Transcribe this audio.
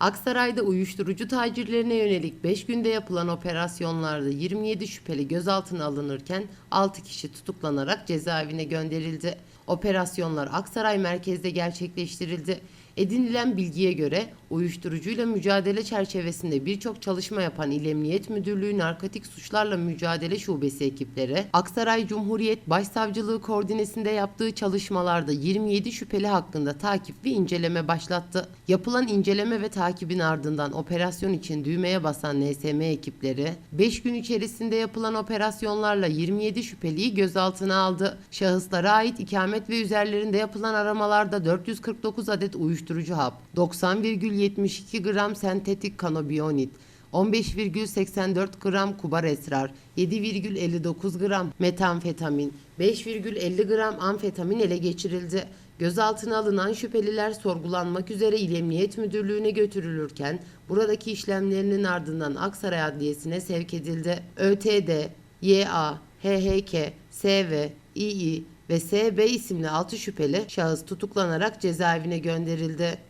Aksaray'da uyuşturucu tacirlerine yönelik 5 günde yapılan operasyonlarda 27 şüpheli gözaltına alınırken 6 kişi tutuklanarak cezaevine gönderildi. Operasyonlar Aksaray merkezde gerçekleştirildi. Edinilen bilgiye göre uyuşturucuyla mücadele çerçevesinde birçok çalışma yapan İl Emniyet Müdürlüğü Narkotik Suçlarla Mücadele Şubesi ekipleri Aksaray Cumhuriyet Başsavcılığı koordinesinde yaptığı çalışmalarda 27 şüpheli hakkında takip ve inceleme başlattı. Yapılan inceleme ve takibin ardından operasyon için düğmeye basan NSM ekipleri 5 gün içerisinde yapılan operasyonlarla 27 şüpheliyi gözaltına aldı. Şahıslara ait ikamet ve üzerlerinde yapılan aramalarda 449 adet uyuşturucu hap, 90,72 gram sentetik kanabiyonit, 15,84 gram kubar esrar, 7,59 gram metamfetamin, 5,50 gram amfetamin ele geçirildi. Gözaltına alınan şüpheliler sorgulanmak üzere İl Emniyet Müdürlüğü'ne götürülürken buradaki işlemlerinin ardından Aksaray Adliyesi'ne sevk edildi. ÖTD, YA, HHK, SV, İİ ve SB isimli 6 şüpheli şahıs tutuklanarak cezaevine gönderildi.